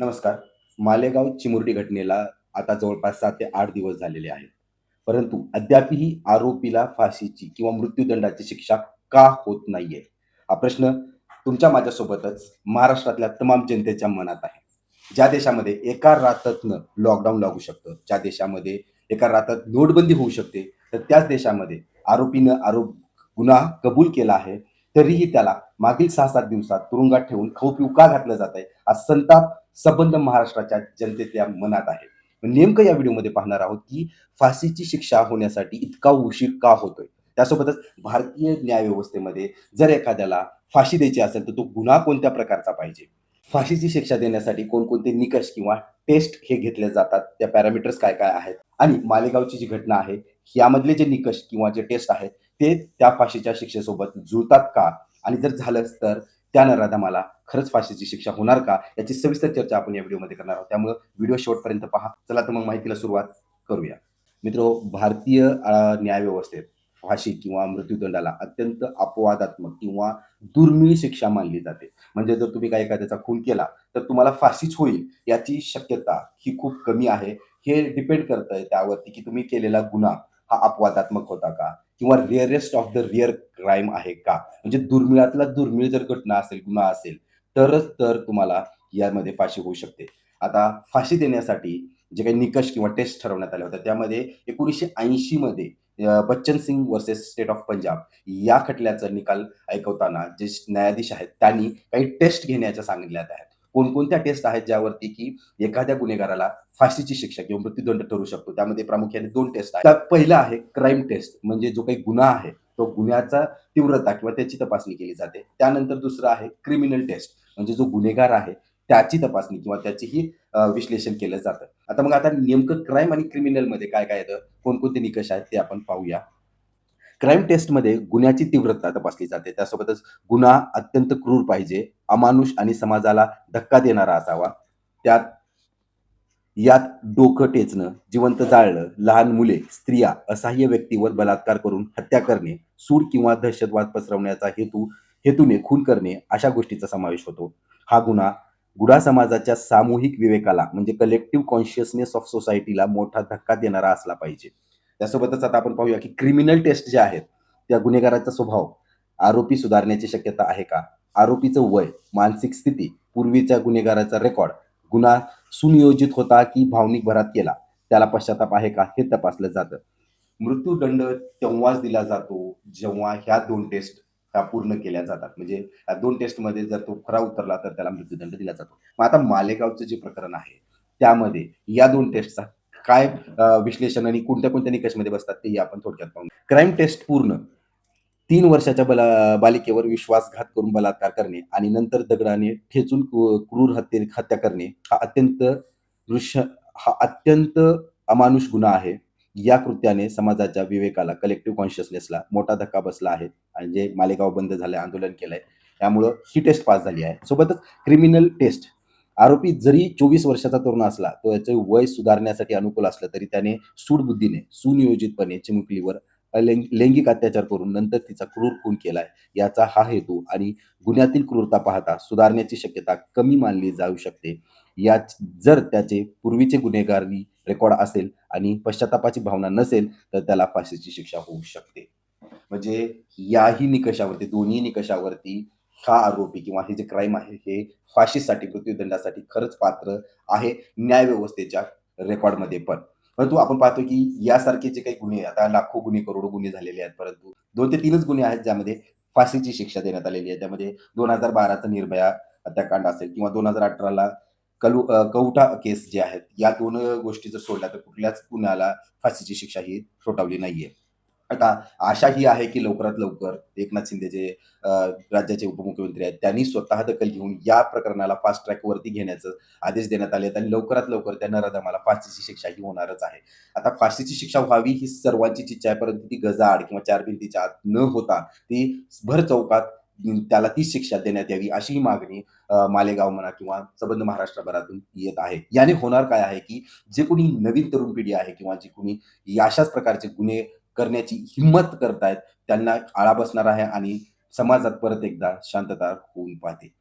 नमस्कार. मालेगाव चिमुरडी घटनेला आता जवळपास सात ते आठ दिवस झालेले आहेत. परंतु अद्यापही आरोपीला फाशीची किंवा मृत्यूदंडाची शिक्षा का होत नाहीये? हा प्रश्न तुमच्या माझ्यासोबतच महाराष्ट्रातल्या तमाम जनतेच्या मनात आहे. ज्या देशामध्ये एका रातातनं लॉकडाऊन लागू शकतं ज्या देशामध्ये एका रातात नोटबंदी होऊ शकते तर त्याच देशामध्ये आरोपीनं आरोप गुन्हा कबूल केला आहे तरीही त्याला मागील सहा सात दिवसात तुरुंगात ठेवून खाऊ पिऊ का घातलं जात आहे. हा संताप संबंध महाराष्ट्राच्या जनतेच्या मनात आहे. नेमकं या व्हिडिओमध्ये पाहणार आहोत की फाशीची शिक्षा होण्यासाठी इतका उशीर का होतोय? त्यासोबतच भारतीय न्यायव्यवस्थेमध्ये जर एखाद्याला फाशी द्यायची असेल तर तो गुन्हा कोणत्या प्रकारचा पाहिजे? फाशीची शिक्षा देण्यासाठी कोणकोणते निकष किंवा टेस्ट हे घेतले जातात? त्या पॅरामीटर्स काय काय आहेत? आणि मालेगावची जी घटना आहे यामधले जे निकष किंवा जे टेस्ट आहेत ते त्या फाशीच्या शिक्षेसोबत जुळतात का? आणि जर झालंच तर त्या नराधमाला खरंच फाशीची शिक्षा होणार का याची सविस्तर चर्चा आपण या व्हिडिओमध्ये करणार आहोत. त्यामुळे व्हिडिओ शेवटपर्यंत पहा. चला तर मग माहितीला सुरुवात करूया. मित्र भारतीय न्यायव्यवस्थेत फाशी किंवा मृत्यूदंडाला अत्यंत अपवादात्मक किंवा दुर्मिळ शिक्षा मानली जाते. म्हणजे जर तुम्ही काही एखाद्याचा खून केला तर तुम्हाला फाशीच होईल याची शक्यता ही खूप कमी आहे. हे डिपेंड करतंय त्यावरती की तुम्ही केलेला गुन्हा हा अपवादात्मक होता का? किंवा rarest of the rare crime आहे का? म्हणजे दुर्मिळातला दुर्मिळ जर घटना असेल गुन्हा असेल तरच तर तुम्हाला यामध्ये फाशी होऊ शकते. आता फाशी देण्यासाठी जे काही निकष किंवा टेस्ट ठरवण्यात आले होत्या त्यामध्ये एकोणीसशे ऐंशी मध्ये Bachan Singh versus state of Punjab या खटल्याचा निकाल ऐकवताना जे न्यायाधीश आहेत त्यांनी काही टेस्ट घेण्याच्या सांगितल्यात आहेत. कोणकोणत्या टेस्ट आहेत ज्यावरती की एखाद्या गुन्हेगाराला फाशीची शिक्षा किंवा मृत्यूदंड ठरू शकतो? त्यामध्ये प्रामुख्याने दोन टेस्ट आहेत. पहिला आहे क्राईम टेस्ट म्हणजे जो काही गुन्हा आहे तो गुन्ह्याचा तीव्रता किंवा त्याची तपासणी केली जाते. त्यानंतर दुसरं आहे क्रिमिनल टेस्ट म्हणजे जो गुन्हेगार आहे त्याची तपासणी किंवा त्याचीही विश्लेषण केलं जातं. आता मग आता नेमकं क्राईम आणि क्रिमिनलमध्ये काय काय येतं? कोणकोणते निकष आहेत ते आपण पाहूया. क्राईम टेस्टमध्ये गुन्ह्याची तीव्रता तपासली जाते. त्यासोबतच गुन्हा अत्यंत क्रूर पाहिजे अमानुष आणि समाजाला धक्का देणारा असावा. त्यात यात डोकं टेचणं जिवंत जाळणं लहान मुले स्त्रिया असहाय्य व्यक्तीवर बलात्कार करून हत्या करणे सूड किंवा दहशतवाद पसरवण्याचा हेतू हेतूने खून करणे अशा गोष्टीचा समावेश होतो. हा गुन्हा गुढा समाजाच्या सामूहिक विवेकाला म्हणजे कलेक्टिव्ह कॉन्शियसनेस ऑफ सोसायटीला मोठा धक्का देणारा असला पाहिजे. त्यासोबतच आता आपण पाहूया की क्रिमिनल टेस्ट जे आहेत त्या गुन्हेगाराचा स्वभाव आरोपी सुधारण्याची शक्यता आहे का? आरोपीचं वय मानसिक स्थिती पूर्वीच्या गुन्हेगाराचा रेकॉर्ड गुन्हा सुनियोजित होता की भावनिक भरात केला त्याला पश्चाताप आहे का? हे तपासलं जातं. मृत्यूदंड तेव्हाच दिला जातो जेव्हा ह्या दोन टेस्ट ह्या पूर्ण केल्या जातात. म्हणजे या दोन टेस्टमध्ये जर तो खरा उतरला तर त्याला मृत्यूदंड दिला जातो. मग आता मालेगावचं जे प्रकरण आहे त्यामध्ये या दोन टेस्टचा काय विश्लेषण आणि कोणत्या कोणत्या निकषमध्ये बसतात तेही आपण थोडक्यात पाहू क्राईम टेस्ट पूर्ण. तीन वर्षाच्या बला बालिकेवर विश्वासघात करून बलात्कार करणे आणि नंतर दगडाने ठेचून क्रूर हत्ये हत्या करणे हा अत्यंत दृश्य हा अत्यंत अमानुष गुन्हा आहे. या कृत्याने समाजाच्या विवेकाला कलेक्टिव्ह कॉन्शियसनेसला मोठा धक्का बसला आहे आणि जे मालेगाव बंद झालंय आंदोलन केलंय त्यामुळं ही टेस्ट पास झाली आहे. सोबतच क्रिमिनल टेस्ट आरोपी जरी चोवीस वर्षाचा तरुण असला तो याचे वय सुधारण्यासाठी अनुकूल असलं तरी त्याने सूडबुद्धीने सुनियोजितपणे चिमुकलीवर लैंगिक अत्याचार करून नंतर तिचा क्रूर खून केलाय. याचा हा हेतू आणि गुन्ह्यातील क्रूरता पाहता सुधारण्याची शक्यता कमी मानली जाऊ शकते. या जर त्याचे पूर्वीचे गुन्हेगारी रेकॉर्ड असेल आणि पश्चातापाची भावना नसेल तर त्याला फाशीची शिक्षा होऊ शकते. म्हणजे याही निकषावरती दोन्ही निकषावरती हा आरोपी किंवा हे जे क्राईम आहे हे फाशीसाठी मृत्यूदंडासाठी खरंच पात्र आहे न्यायव्यवस्थेच्या रेकॉर्डमध्ये पण. परंतु आपण पाहतो की यासारखे जे काही गुन्हे आता लाखो गुन्हे करोडो गुन्हे झालेले आहेत परंतु दोन ते तीनच गुन्हे आहेत ज्यामध्ये फाशीची शिक्षा देण्यात आलेली आहे. त्यामध्ये दोन हजार बाराचा निर्भया हत्याकांड असेल किंवा दोन हजार अठराला कलु कवठा केस जे आहेत या दोन गोष्टी जर सोडल्या तर कुठल्याच गुन्ह्याला फाशीची शिक्षा ही ठोठावली नाहीये. आता आशा ही आहे की लवकरात लवकर एकनाथ शिंदे जे राज्याचे उपमुख्यमंत्री आहेत त्यांनी स्वतः दखल घेऊन या प्रकरणाला फास्ट ट्रॅक वरती घेण्याचं आदेश देण्यात आले आहेत आणि लवकरात लवकर त्या नराधमाला फाशीची शिक्षा ही होणारच आहे. आता फाशीची शिक्षा व्हावी ही सर्वांचीच इच्छा आहे परंतु ती गजाआड किंवा चार भिंतीच्या आत न होता ती भर चौकात त्याला ती शिक्षा देण्यात यावी अशी ही मागणी मालेगाव म्हणा किंवा संबंध महाराष्ट्रभरातून येत आहे. याने होणार काय आहे की जे कोणी नवीन तरुण पिढी आहे किंवा जे कोणी अशाच प्रकारचे गुन्हे करण्याची हिंमत करतायत त्यांना आळा बसणार आहे आणि समाजात परत एकदा शांतता होऊन पाहते.